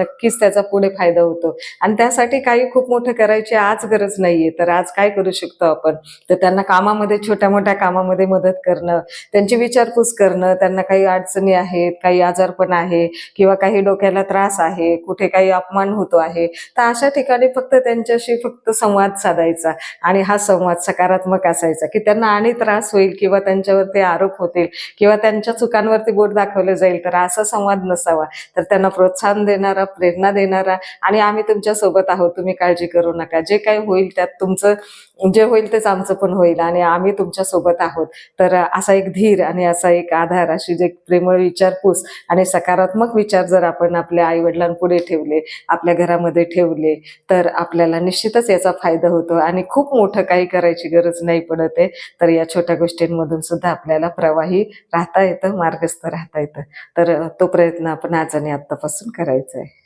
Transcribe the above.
नक्कीच त्याचा पुढे फायदा होतो. आणि त्यासाठी काही खूप मोठं करायची आज गरज नाहीये. तर आज काय करू शकतो आपण? तर त्यांना कामामध्ये छोट्या मोठ्या कामामध्ये मदत करणं त्यांची विचारपूस करणं त्यांना काही अडचणी आहेत काही आजारपण आहे किंवा काही डोक्याला त्रास आहे कुठे काही अपमान होतो आहे तर अशा ठिकाणी फक्त त्यांच्याशी फक्त संवाद साधायचा आणि हा संवाद सकारात्मक असायचा की त्यांना आणि त्रास होईल किंवा त्यांच्यावरती आरोप होतील किंवा त्यांच्या चुकांवरती बोट दाखवलं जाईल तर असा संवाद नसावा. तर त्यांना प्रोत्साहन देणारा प्रेरणा देणारा आणि आम्ही तुमच्यासोबत आहोत. तुम्ही काळजी करू नका. जे काही होईल त्यात तुमचं जे होईल तेच आमचं पण होईल आणि आम्ही तुमच्यासोबत आहोत. तर असा एक धीर आणि असा एक आधार अशी जे प्रेमळ विचारपूस आणि सकारात्मक विचार जर आपण आपल्या आई वडिलांपुढे ठेवले आपल्या घरामध्ये ठेवले तर आपल्याला निश्चितच याचा फायदा होतो आणि खूप मोठं काही करायची गरज नाही पडत आहे. तर या छोट्या गोष्टींमधून सुद्धा आपल्याला प्रवाही राहता येतं मार्गस्थ राहता येतं. तर तो प्रयत्न आपण आज आणि आत्तापासून करायचा आहे.